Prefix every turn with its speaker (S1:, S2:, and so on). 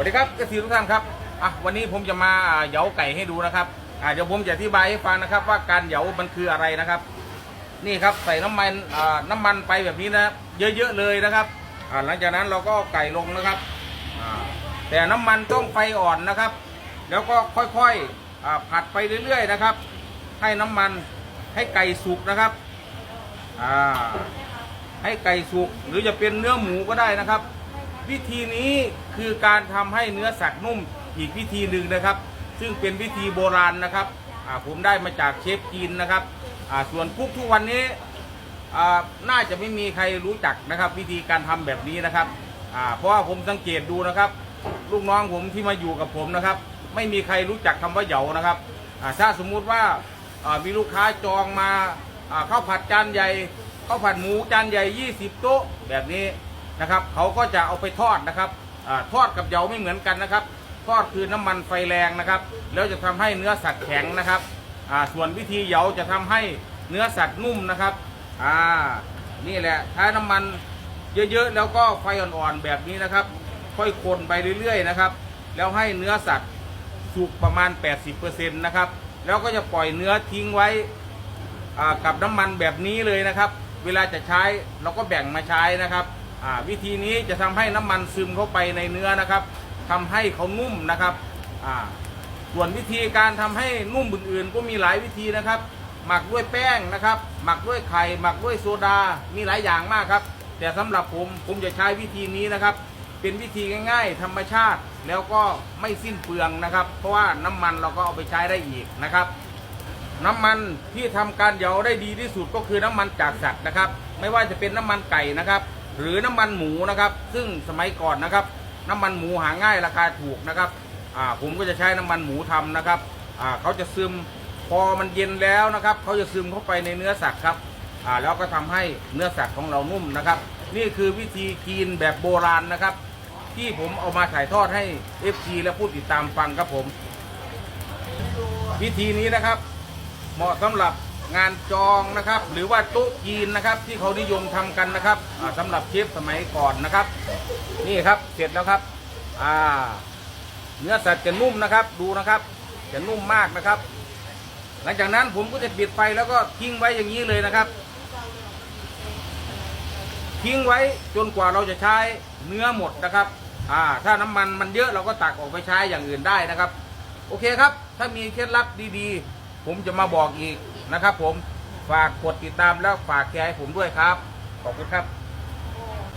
S1: วัสดีครับกษีทุกท่านครับอะวันนี้ผมจะมาเหยาไก่ให้ดูนะครับอ่าเดี๋ยวผมจะอธิบายให้ฟังนะครับ ว่าการเหยามันคืออะไรนะครับ นี่ครับใส่น้ำมันอ่าน้ำมันไปแบบนี้นะเยอะๆเลยนะครับอ่าหลังจากนั้นเราก็ไก่ลงนะครับอ่าแต่น้ำมันต้องไฟอ่อนนะครับ แล้วก็ค่อยๆอ่าผัดไปเรื่อยๆนะครับ ให้น้ำมันให้ไก่สุกนะครับอ่าให้ไก่สุกหรือจะเป็นเนื้อหมูก็ได้นะครับ วิธีนี้คือการทำให้เนื้อสัตว์นุ่มอีกวิธีหนึ่งนะครับ ซึ่งเป็นวิธีโบราณนะครับผมได้มาจากเชฟจีนนะครับส่วนคุกทุกวันนี้น่าจะไม่มีใครรู้จักนะครับ วิธีการทำแบบนี้นะครับเพราะว่าผมสังเกตดูนะครับ ลูกน้องผมที่มาอยู่กับผมนะครับ ไม่มีใครรู้จักคำว่าเหยานะครับถ้าสมมุติว่ามีลูกค้าจองมาอ่าข้าวผัดจานใหญ่ข้าวผัดหมูจานใหญ่ 20 โต๊ะแบบนี้ นะครับเขาก็จะเอาไปทอดนะครับอทอดกับเยาไม่เหมือนกันนะครับ ทอดคือน้ำมันไฟแรงนะครับ แล้วจะทำให้เนื้อสัตว์แข็งนะครับส่วนวิธีเยาจะทำให้เนื้อสัตว์นุ่มนะครับอ่านี่แหละใช้น้ำมันเยอะๆแล้วก็ไฟอ่อนๆแบบนี้นะครับ ค่อยคนไปเรื่อยๆนะครับ แล้วให้เนื้อสัตว์สุกประมาณ 80%นะครับแล้วก็จะปล่อยเนื้อทิ้งไว้กับน้ำมันแบบนี้เลยนะครับ เวลาจะใช้เราก็แบ่งมาใช้นะครับ วิธีนี้จะทำให้น้ำมันซึมเข้าไปในเนื้อนะครับทำให้เขานุ่มนะครับส่วนวิธีการทำให้นุ่มอื่นๆ ก็มีหลายวิธีนะครับ หมักด้วยแป้งนะครับ หมักด้วยไข่หมักด้วยโซดา มีหลายอย่างมากครับ แต่สำหรับผมผมจะใช้วิธีนี้นะครับ เป็นวิธีง่าย ๆ ธรรมชาติแล้วก็ไม่สิ้นเปลืองนะครับ เพราะว่าน้ำมันเราก็เอาไปใช้ได้อีกนะครับ น้ำมันที่ทำการเหยาได้ดีที่สุดก็คือน้ำมันจากสัตว์นะครับ ไม่ว่าจะเป็นน้ำมันไก่นะครับ หรือน้ำมันหมูนะครับ ซึ่งสมัยก่อนนะครับ น้ำมันหมูหาง่ายราคาถูกนะครับอ่าผมก็จะใช้น้ำมันหมูทำนะครับอ่าเขาจะซึมพอมันเย็นแล้วนะครับเขาจะซึมเข้าไปในเนื้อสัตว์ครับอ่าแล้วก็ทำให้เนื้อสัตว์ของเรานุ่มนะครับ นี่คือวิธีกินแบบโบราณนะครับ ที่ผมเอามาถ่ายทอดให้ FG และผู้ติดตามฟังครับผม วิธีนี้นะครับ เหมาะสำหรับ งานจองนะครับ หรือว่าโต๊ะจีนนะครับ ที่เขานิยมทำกันนะครับอ่าสำหรับเชฟสมัยก่อนนะครับ นี่ครับเสร็จแล้วครับอ่าเนื้อสัตว์จะนุ่มนะครับ ดูนะครับจะนุ่มมากนะครับ หลังจากนั้นผมก็จะปิดไฟแล้วก็ทิ้งไว้อย่างนี้เลยนะครับ ทิ้งไว้จนกว่าเราจะใช้เนื้อหมดนะครับอ่าถ้าน้ำมันมันเยอะเราก็ตักออกไปใช้อย่างอื่นได้นะครับ โอเคครับ ถ้ามีเคล็ดลับดีๆ ผมจะมาบอกอีก นะครับผมฝากกดติดตามแล้วฝากแชร์ให้ผมด้วยครับ ขอบคุณครับ